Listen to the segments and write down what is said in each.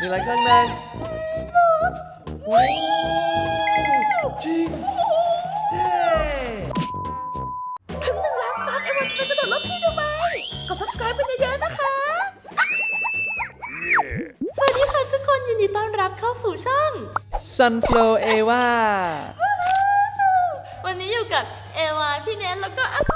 มีอะไรข้างในโอ้จริงเย้ถึงหนึ่งล้านซับเอวาจะไปกระโดดร่มที่ดูไบกด subscribe กันเยอะๆนะคะ สวัสดีค่ะทุกคนยินดีต้อนรับเข้าสู่ช่อง Sunflow Eva วันนี้อยู่กับเอวาพี่เนทแล้วก็อมอรีจะบอกว่าวั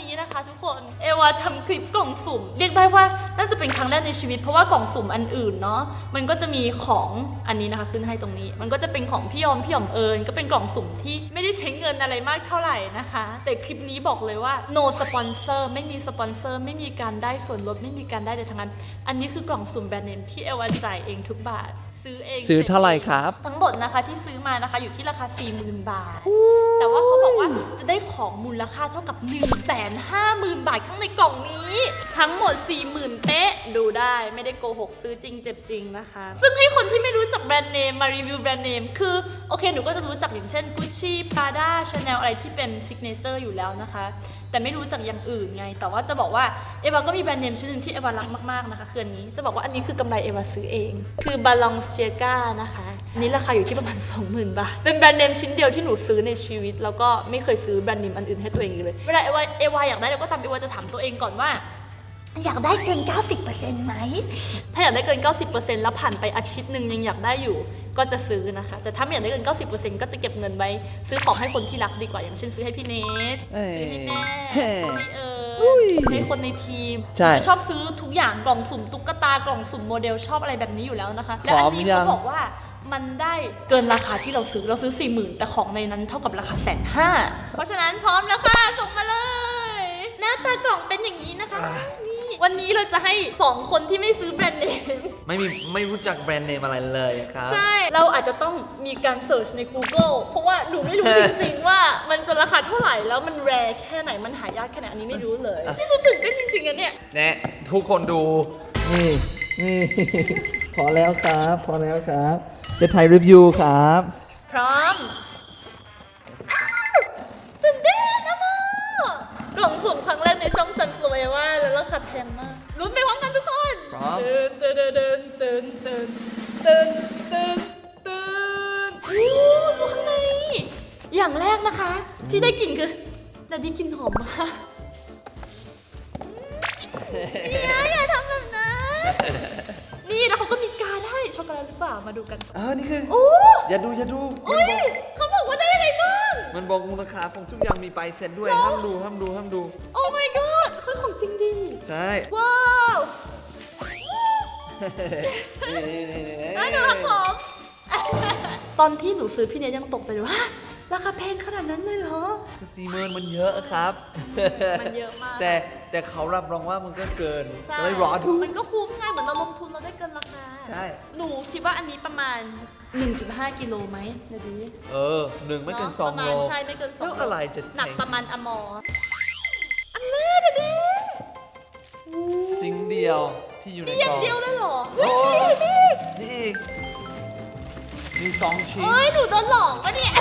นี้นะคะ ทุกคนเอวาทำคลิปกล่องสุ่ม เรียกได้ว่าน่าจะเป็นครั้งแรกในชีวิต เพราะว่ากล่องสุ่มอันอื่นเนาะมันก็จะมีของอันนี้นะคะขึ้นให้ตรงนี้ มันก็จะเป็นของพี่ยอมพี่ยอมเอิญก็เป็นกล่องสุ่มที่ไม่ได้ใช้เงินอะไรมากเท่าไหร่นะคะ แต่คลิปนี้บอกเลยว่า no sponsor ไม่มีสปอนเซอร์ไม่มีการได้ส่วนลดไม่มีการได้เลยทั้งนั้น อันนี้คือกล่องสุ่มแบรนด์เนมที่เอวาจ่ายเองทุกบาท ซื้อเองซื้อเท่าไหร่ครับ ทั้งหมดนะคะที่ซื้อมานะคะอยู่ที่ราคา 40,000 บาท แต่ว่าเขาบอกว่าจะได้ของมูลค่าเท่ากับ 1 5 0 0 0 0 บาทข้างในกล่องนี้ ทั้งหมด 40,000 เป๊ะดูได้ไม่ได้โกหกซื้อจริงเจ็บจริงนะคะ ซึ่งให้คนที่ไม่รู้จักแบรนด์เนมมารีวิวแบรนด์เนมคือ โอเคหนูก็จะรู้จักอย่างเช่น Gucci Prada Chanel อะไรที่เป็นซิกเนเจอร์อยู่แล้วนะคะ แต่ไม่รู้จักอย่างอื่นไง แต่ว่าจะบอกว่าเอวาก็มีแบรนด์เนมชิ้นหนึ่งที่เอวารักมากๆนะคะคืออันนี้จะบอกว่าอันนี้คือกำไรเอวาซื้อเอง คือบาลองเ i กานะคะอันนี้ราคาอยู่ที่ประมาณ 20,000 บาท เป็นแบรนด์เนมชิ้นเดียวที่หนูซื้อในชีวิต แล้วก็ไม่เคยซื้อแบรนด์เนมอันอื่นให้ตัวเองอีกเลย เวลาเอวาเอวาอยากได้เราก็ตามเอวาจะถามตัวเองก่อนว่า อยากได้เกิน 90%ไหม ถ้าอยากได้เกิน 90%แล้วผ่านไปอาทิตย์หนึ่งยังอยากได้อยู่ ก็จะซื้อนะคะ แต่ถ้าไม่อยากได้เกิน 90%ก็จะเก็บเงินไว้ ซื้อของให้คนที่รักดีกว่า อย่างเช่นซื้อให้พี่เนทเอ้ยซื้อให้แม่เฮ้ซื้อให้เอิอุ้ ยญให้คนในทีมใช่จะชอบซื้อทุกอย่างกล่องสุ่มตุ๊กตากล่องสุ่มโมเดลชอบอะไรแบบนี้อยู่แล้วนะคะ และอันนี้พร้อมยัง เขาบอกว่ามันได้เกินราคาที่เราซื้อเราซื้อ 4 0,000 แต่ของในนั้นเท่ากับราคาแสนห้าเพราะฉะนั้นพร้อมแล้วค่ะส่งมาเลย หน้าตากล่องเป็นอย่างนี้นะคะนี่ วันนี้เราจะให้ 2 คนที่ไม่ซื้อแบรนด์เนม ไม่มีไม่รู้จักแบรนด์เนมอะไรเลยครับ ใช่ เราอาจจะต้องมีการเสิร์ชใน Google เพราะว่าหนูไม่รู้จริงๆว่ามันจะราคาเท่าไหร่แล้วมันแรแค่ไหนมันหายากแค่ไหนอันนี้ไม่รู้เลยนี่รู้ตื่นเต้นจริงๆอะเนี่ยแนะทุกคนดู นี่นี่ พอแล้วครับ พอแล้วครับ จะถ่ายรีวิวครับ พร้อมอ้าวตื่นเต้นนะโมกล่องสุ่มครั้งแรกในช่องซันฟลูเอว่า แล้วราคาแพงมากลุ้นไปพร้อมกันทุกคนพร้อมเดินเดินเดินเดินเดินเดินเดินเดินอู้ดูข้างใน อย่างแรกนะคะ ที่ได้กลิ่นคือแต่ดีกลิ่นหอมมากเนี่ยอย่าทำแบบนั้น นี่แล้วเขาก็มีการให้ช็อกโกแลตหรือเปล่ามาดูกันเอ้าวนี่คือโอ้อย่าดูอย่าดูมัอุ้ยบอกเขาบอกว่าได้อะไรบ้าง มันบอกมูลค่าของทุกอย่างมีใบเซ็นด้วยห้ามดูห้ามดูห้ามดู โอ้ my god ใช่ ว้าวนี่นี่นี่นี่น่าดูครับผม ตอนที่หนูซื้อพี่เนยยังตกใจเลยว่าราคาแพงขนาดนั้นเลยเหรอสี่หมื่นมันเยอะครับ มันเยอะมาก แต่แต่เขารับรองว่ามันก็เกินใช่เลยรอดู มันก็คุ้มไงเหมือนเราลงทุนเราได้เกินราคาใช่ หนูคิดว่าอันนี้ประมาณ 1.5 กิโลไหมเดี๋ยวดีเออหนึ่งไม่เกินอะสองประมาโลณใช่ไม่เกินสองแล้วอะไรจะหนักแพงประมาณอมออันแรกเดี๋ยวดี สิ่งเดียวที่อยู่ในมีอย่ากงล่องเดียวเลยเหรอโอ้นี่นี่อีก มีสองชิ้น เฮ้ยหนูโดนหลอกปะเนี่ย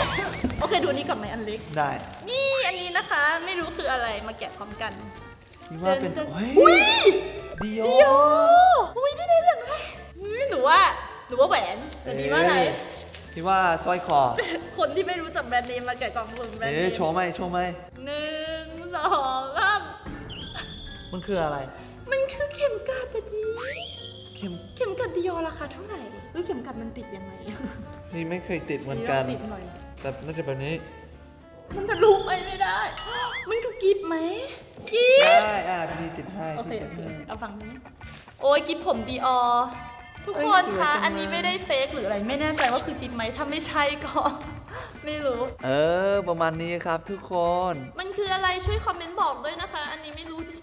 โอเคดูนี่ก่อนไหมอันเล็ก ได้นี่อันนี้นะคะ ไม่รู้คืออะไรมาแกะพร้อมกันที่ว่าเป็นเดินเฮ้ยอุ้ยเดียเดียวอุ้ยพี่ได้อย่างไรอุ้ยหนูว่าหนูว่าแหวนแต่นี้ว่าอะไรเที่ว่าสร้อยคอ คนที่ไม่รู้จักแบรนด์เนมมาแกะกล่องสุ่มแบรนด์เอ๊ะเนมโชว์ไหมโชว์ไหมหนึ่งสองสามมันคืออะไรมัน คือเข็มกลัดแต่ดี เข็มเข็มกลัดดีอราคาเท่าไหร่หรือเข็มกลัดมันติดยังไงนี่ไม่เคยติดเหมือนกันติดหน่อยแบบน่าจะแบบนี้ มันทะลุไปไม่ได้ มันคือกิฟต์ไหมกิฟต์ได้ อะพี่ติดให้โอเคพี่โอติดเคให้ เอาฝั่งนี้ โอ้ยกิฟผมดีออทุกเอ้ยคนสวยคะจังอันนี้เลยไม่ได้เฟกหรืออะไร ไม่แน่ใจว่าคือกิฟไหมถ้าไม่ใช่ก็ ไม่รู้ เออ ประมาณนี้ครับทุกคนมันคืออะไรช่วยคอมเมนต์บอกด้วยนะคะ อันนี้ไม่รู้จริง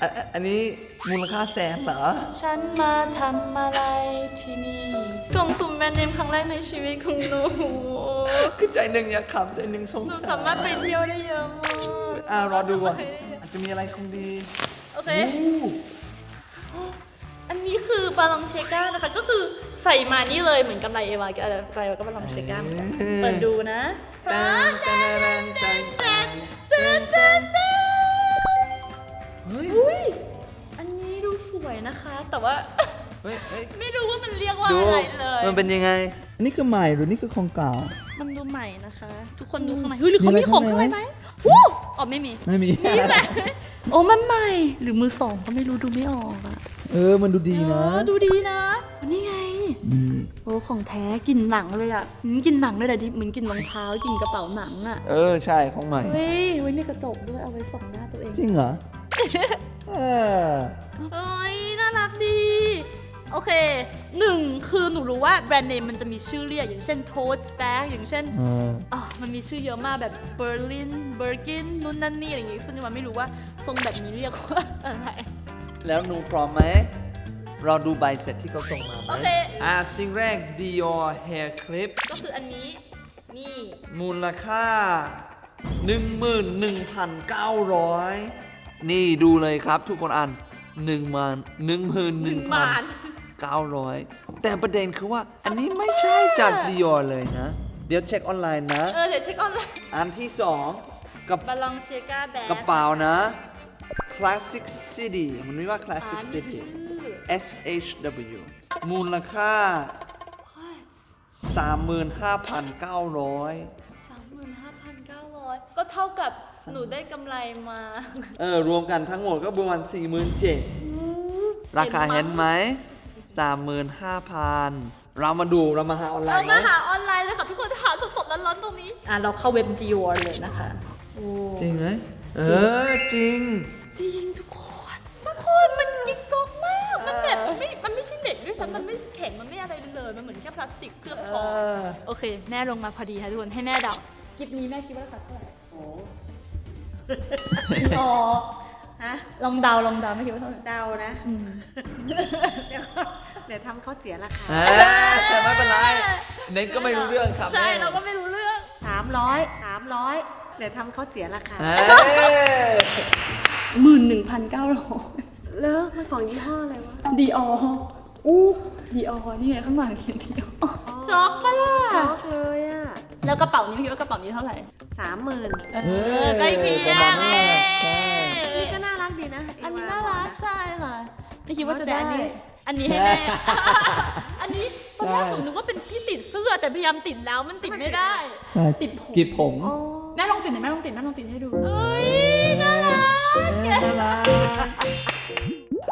อะอะอันนี้มูลค่าแสนเหรอๆฉันมาทำอะไรที่นี่กล่องสุ่มแบรนด์เนมครั้งแรกในชีวิตของหนูคือใจหนึ่งอยากขำใจหนึ่งสงหนูสารสามารถไปเที่ยวได้เยอะมากอะรอดูก่อนไปได้เยอะอาจจะมีอะไรคงดีโอเค อู้อันนี้คือบาลองเชก้านะคะ ก็คือใส่มานี่เลยเหมือนกำไรเอวากับอะไรกำไรเอวาก็บาลองเชก้าเหมือนกันเปิดดูนะพร้อมตันตันตันตันเต้นเต้นเต้น เฮ้ย อุ้ย อันนี้ดูสวยนะคะ แต่ว่า เฮ้ยเฮ้ยไม่รู้ว่ามันเรียกว่าดูอะไรเลย มันเป็นยังไง อันนี้คือใหม่หรือนี่คือของเก่า มันดูใหม่นะคะ ทุกคนดูข้างในเฮ้ยหรือเขามีมีอะไรของข้าข้างงในในไหมไหมวู้อ๋อไม่มี ไม่มีนี่แหละโอ้มันใหม่ หรือมือสองก็ไม่รู้ดูไม่ออกอะเออ มันดูดีนะเออดูดีนะ นี่ไง อืมโอ้ของแท้กลินหนังเลยอะหืมกลินหนังเลยแต่ที่เหมือนกลินรองเท้ากลินกระเป๋าหนังอะเออ ใช่ ของใหม่ เฮ้ยไว้มีกระจกด้วยเอาไว้ส่องหน้าตัวเอง จริงเหรอ เออเอ้ยน่ารักดี โอเคหนึ่งคือหนูรู้ว่าแบรนด์เนมมันจะมีชื่อเรียกอย่างเช่น Toast Bag อย่างเช่นเอออะมันมีชื่อเยอะมากแบบ Berlin Birkin นู่นนั่นนี่อะไรอย่างงี้ซึ่งมันไม่รู้ว่าทรงแบบนี้เรียกว่าอะไร แล้วหนูพร้อมไหม เราดูใบเสร็จที่เขาส่งมาไหมโอเค อะสิ่งแรก Dior Hair Clip ก็คืออันนี้ นี่ มูลค่า 11,900 นี่ดูเลยครับทุกคนอ่าน1มันหนึ่งบาท11,900แต่ประเด็นคือว่าอันนี้ไม่ใช่จาก Dior เลยนะ เดี๋ยวเช็คออนไลน์นะ เออเดี๋ยวเช็คออนไลน์ อันที่สองกับบาลองเชกาแบกกระเป๋านะ Classic City มันไม่ว่า Classic อ่ามี City ชื่อ S H W มูลค่า 35,900สามหมื่นห้าพันเก้าร้อยก็เท่ากับ หนูได้กำไรมาเออรวมกันทั้งหมดก็ประมาณ47,000ราคาเห็นไหม35,000 เรามาดูเรามาหาออนไลเราน์ไหมมาหาออนไลน์เลยค่ะทุกคนหาสดๆร้อนๆตรงนี้อะเราเข้าเว็บ Dior เลยนะคะโอ้จริงไหมเออจริง จริงทุกคน ทุกคนมันกิ๊กก๊อกมาก มันแบบไม่ มันไม่ใช่เหล็กด้วยซ้ำมันไม่แข็ง มันไม่อะไรเลยมันเหมือนแค่พลาสติกเคลือบทอง เออ โอเค แม่ลงมาพอดีค่ะทุกคน ให้แม่เดากิฟนี้แม่คิดว่าราคาเท่าไหร่โอ้ อ๋อฮะลองเดาลองเดาไม่คิดว่าเท่าไหร่เดานะอืมเดี๋ยวก็เดี๋ยวทำเขาเสียราคาเออแต่ไม่เป็นไร เน็ตก็ไม่รู้เรื่องครับใช่แม่เราก็ไม่รู้เรื่องสามร้อยสามร้อยเดี๋ยวทำเขาเสียราคาเออหมื่นหนึ่งพันเก้าร้อยเลิกมันของยี่ห้ออะไรวะดีอออู้ดีออนี่ไงข้างหลังเขียนดีออช็อกปะล่ะช็อกเลยอะ แล้วกระเป๋านี้พี่คิดว่ากระเป๋านี้เท่าไหร่สามหมื่นเออใกล้เคียประงมาณนั้นแหละใช่นี่ก็น่ารักดีนะอันนี้เวน่ารักบอใช่ค่ะไม่คิดว่าจะแต่ได้อันนี้อันนี้ให้แม่ อันนี้ตอนแรกหนูนึกว่าเป็นที่ติดเสื้อแต่พยายามติดแล้วมันติดไม่ได้ใช่ติดผมกีบผมโอ้แม่ลองติดหน่อยแม่ลองติดแม่ลองติดให้ดูเอ้ยน่ารักน่ารัก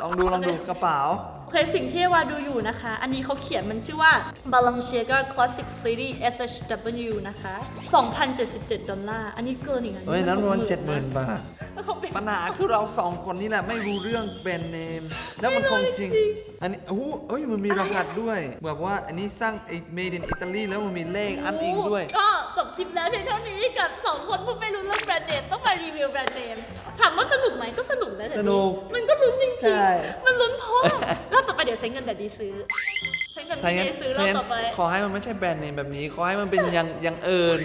ลองดูลองดูกระเป๋า โอเคสิ่งที่วาดูอยู่นะคะ อันนี้เขาเขียนมันชื่อว่า Balenciaga Classic City SHW นะคะ 2,077 ดอลลาร์ อันนี้เกินอีกนะเฮ้ยนั้นประมาณ60,000เจ็ดหมื่นบาทแล้วเขาเป็นปัญหาคือเราสองคนนี่แหละไม่รู้เรื่องแบรนด์เนม แล้วมันของจริง อันนี้โอ้โหเอ้ยมันมีรหัสด้วยแบบว่าอันนี้สร้างไอ้ made in Italy แล้วมันมีเลขอันอิงด้วย ก็จบคลิปแล้วเพียงเท่านี้กับ 2 คนผู้ไม่รู้เรื่องแบรนด์เนมต้องมารีวิวแบรนด์เนมถามว่าสนุกไหมก็สนุกนะแต่สนุกมันก็ลุ้นจริงใช่ ๆ มันลุ้นเพราะรอบต่อไปเดี๋ยวใช้เงินแบบดีซื้อ ใช้เงินถ้าพี่งั้นเอซื้อรอถ้าบงั้นต่อไป ขอให้มันไม่ใช่แบรนด์เนมแบบนี้ ขอให้มันเป็นอยังอยังเอิญ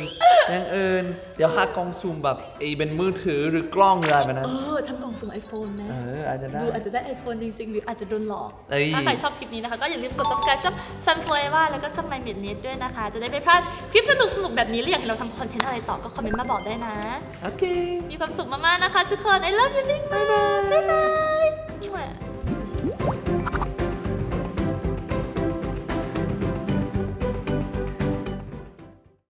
อยังเอิญเดี๋ยวหากล้องซูมแบบไอ้เป็นมือถือหรือกล้องอะไรแบบนั้น เออทำกล่องสุ่มไอโฟนไหมเอออาจจะได้ ดูอาจจะได้ iPhone จริง ๆ หรืออาจจะโดนหลอก เอ้ย ถ้าใครชอบคลิปนี้นะคะ ก็อย่าลืมกด subscribe ช่อง Sunflower แล้วก็ช่อง My m e d n e t ด้วยนะคะ จะได้ไม่พลาดคลิปสนุกๆแบบนี้หรืออยากให้เราทำคอนเทนต์อะไรต่อก็คอมเมนต์มาบอกได้นะ โอเค มีความสุขมากๆนะคะทุกคน I love you big much บ๊ายบาย